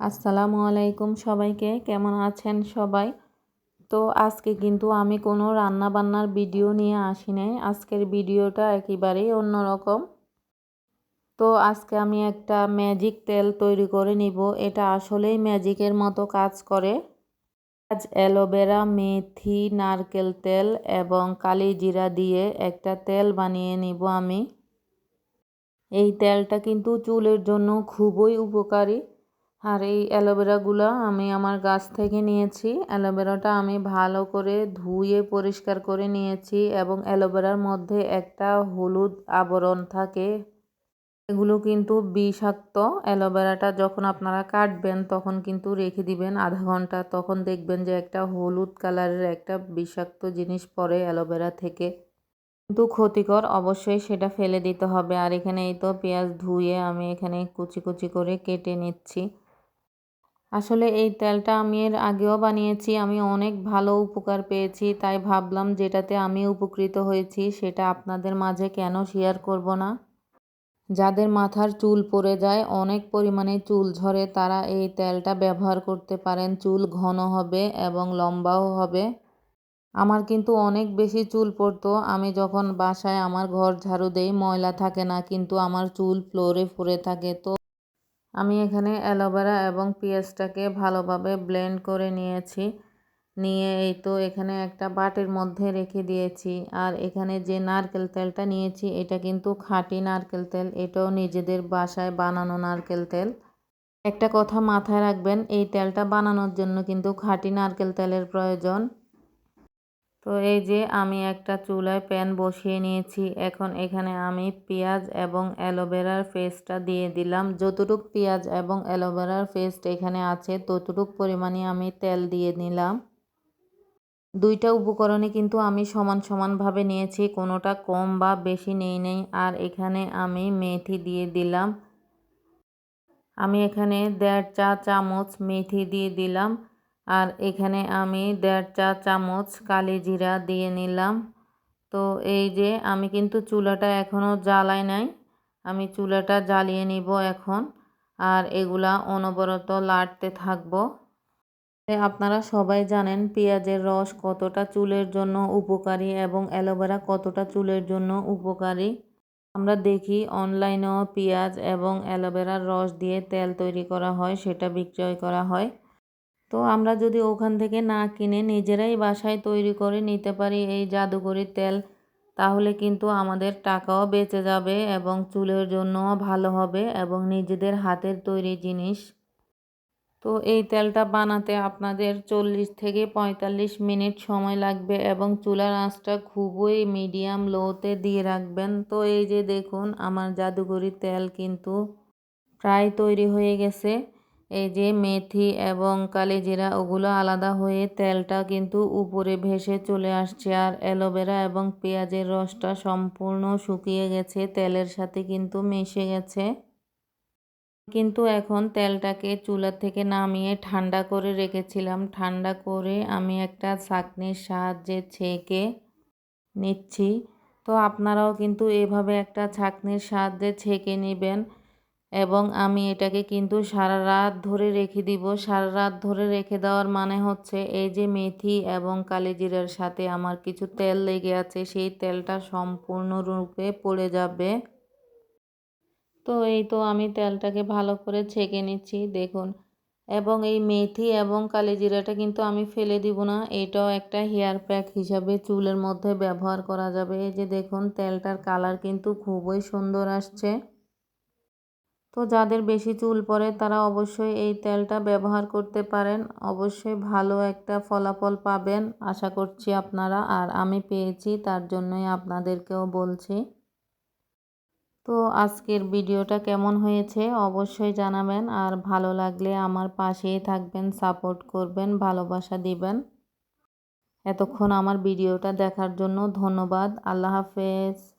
আসসালামু আলাইকুম সবাইকে, কেমন আছেন সবাই? তো আজকে কিন্তু আমি কোনো রান্না বান্নার ভিডিও নিয়ে আসি নাই। আজকের ভিডিওটা একেবারেই অন্যরকম। তো আজকে আমি একটা ম্যাজিক তেল তৈরি করে নিব। এটা আসলেই ম্যাজিকের মতো কাজ করে। আজ অ্যালোভেরা, মেথি, নারকেল তেল এবং কালি জিরা দিয়ে একটা তেল বানিয়ে নিব আমি। এই তেলটা কিন্তু চুলের জন্য খুবই উপকারী। আর এই অ্যালোভেরাগুলো আমি আমার গাছ থেকে নিয়েছি। অ্যালোভেরাটা আমি ভালো করে ধুয়ে পরিষ্কার করে নিয়েছি এবং অ্যালোভেরার মধ্যে একটা হলুদ আবরণ থাকে। এগুলো কিন্তু বিষাক্ত। অ্যালোভেরাটা যখন আপনারা কাটবেন তখন কিন্তু রেখে দিবেন আধা ঘণ্টা। তখন দেখবেন যে একটা হলুদ কালারের একটা বিষাক্ত জিনিস পড়ে অ্যালোভেরা থেকে। কিন্তু ক্ষতিকর অবশ্যই সেটা ফেলে দিতে হবে। আর এখানে এই তো পেঁয়াজ ধুয়ে আমি এখানে কুচি কুচি করে কেটে নিচ্ছি। আসলে এই তেলটা আমি এর আগেও বানিয়েছি, আমি অনেক ভালো উপকার পেয়েছি, তাই ভাবলাম যেটাতে আমি উপকৃত হয়েছি সেটা আপনাদের মাঝে কেন শেয়ার করব না? যাদের মাথার চুল পড়ে যায়, অনেক পরিমাণে চুল ঝরে, তারা এই তেলটা ব্যবহার করতে পারেন। চুল ঘন হবে এবং লম্বাও হবে। আমার কিন্তু অনেক বেশি চুল পড়তো, আমি যখন বাসায় আমার ঘর ঝাড়ু দেই, ময়লা থাকে না, কিন্তু আমার চুল ফ্লোরে পড়ে থাকে, তো আমি এখানে অ্যালোভেরা এবং পেঁয়াজটাকে ভালোভাবে ব্লেন্ড করে নিয়েছি। নিয়ে এই তো এখানে একটা বাটির মধ্যে রেখে দিয়েছি। আর এখানে যে নারকেল তেলটা নিয়েছি, এটা কিন্তু খাঁটি নারকেল তেল। এটাও নিজেদের বাসায় বানানো নারকেল তেল। একটা কথা মাথায় রাখবেন, এই তেলটা বানানোর জন্য কিন্তু খাঁটি নারকেল তেলের প্রয়োজন। তো এই যে আমি একটা চুলায় প্যান বসিয়ে নিয়েছি, এখন এখানে আমি পেঁয়াজ এবং অ্যালোভেরার পেস্টটা দিয়ে দিলাম। যতটুক পেঁয়াজ এবং অ্যালোভেরার পেস্ট এখানে আছে, ততটুক পরিমাণে আমি তেল দিয়ে নিলাম। দুইটা উপকরণে কিন্তু আমি সমান সমানভাবে নিয়েছি, কোনোটা কম বা বেশি নেই নেই। আর এখানে আমি মেথি দিয়ে দিলাম। আমি এখানে দেড় চা চামচ মেথি দিয়ে দিলাম। আর এখানে আমি দেড় চা চামচ কালি জিরা দিয়ে নিলাম। তো এই যে আমি কিন্তু চুলাটা এখনও জ্বালাই নাই। আমি চুলাটা জ্বালিয়ে নিব এখন। আর এগুলা অনবরত লাড়তে থাকব। আপনারা সবাই জানেন পেঁয়াজের রস কতটা চুলের জন্য উপকারী এবং অ্যালোভেরা কতটা চুলের জন্য উপকারী। আমরা দেখি অনলাইনেও পেঁয়াজ এবং অ্যালোভেরার রস দিয়ে তেল তৈরি করা হয়, সেটা বিক্রয় করা হয়। তো আমরা যদি ওখান থেকে না কিনে নিজেরাই বাসায় তৈরি করে নিতে পারি এই জাদুকরি তেল, তাহলে কিন্তু আমাদের টাকাও বেঁচে যাবে এবং চুলের জন্যও ভালো হবে এবং নিজেদের হাতের তৈরি জিনিস। তো এই তেলটা বানাতে আপনাদের চল্লিশ থেকে পঁয়তাল্লিশ মিনিট সময় লাগবে এবং চুলার আঁচটা খুবই মিডিয়াম লোতে দিয়ে রাখবেন। তো এই যে দেখুন, আমার জাদুকরি তেল কিন্তু প্রায় তৈরি হয়ে গেছে। এই যে মেথি এবং কালিজিরা, ওগুলো আলাদা হয়ে তেলটা কিন্তু উপরে ভেসে চলে আসছে। আর অ্যালোভেরা এবং পেঁয়াজের রসটা সম্পূর্ণ শুকিয়ে গেছে, তেলের সাথে কিন্তু মিশে গেছে। কিন্তু এখন তেলটাকে চুলা থেকে নামিয়ে ঠান্ডা করে রেখেছিলাম। ঠান্ডা করে আমি একটা ছাঁকনির সাহায্যে ছেঁকে নিচ্ছি। তো আপনারাও কিন্তু এভাবে একটা ছাঁকনির সাহায্যে ছেঁকে নেবেন। এবং আমি এটাকে কিন্তু সারা রাত ধরে রেখে দিব। সারা রাত ধরে রেখে দেওয়ার মানে হচ্ছে এই যে মেথি এবং কালিজিরার সাথে আমার কিছু তেল লেগে আছে, সেই তেলটা সম্পূর্ণরূপে পড়ে যাবে। তো এই তো আমি তেলটাকে ভালো করে ছেঁকে নিচ্ছি, দেখুন। এবং এই মেথি এবং কালিজিরাটা কিন্তু আমি ফেলে দিব না, এটাও একটা হেয়ার প্যাক হিসাবে চুলের মধ্যে ব্যবহার করা যাবে। এই যে দেখুন, তেলটার কালার কিন্তু খুবই সুন্দর আসছে। তো যাদের বেশি চুল পড়ে, তারা অবশ্যই এই তেলটা ব্যবহার করতে পারেন। অবশ্যই ভালো একটা ফলাফল পাবেন, আশা করছি আপনারা, আর আমি পেয়েছি, তার জন্যই আপনাদেরকেও বলছি। তো আজকের ভিডিওটা কেমন হয়েছে অবশ্যই জানাবেন, আর ভালো লাগলে আমার পাশেই থাকবেন, সাপোর্ট করবেন, ভালোবাসা দিবেন। এতক্ষণ আমার ভিডিওটা দেখার জন্য ধন্যবাদ, আল্লাহ হাফেজ।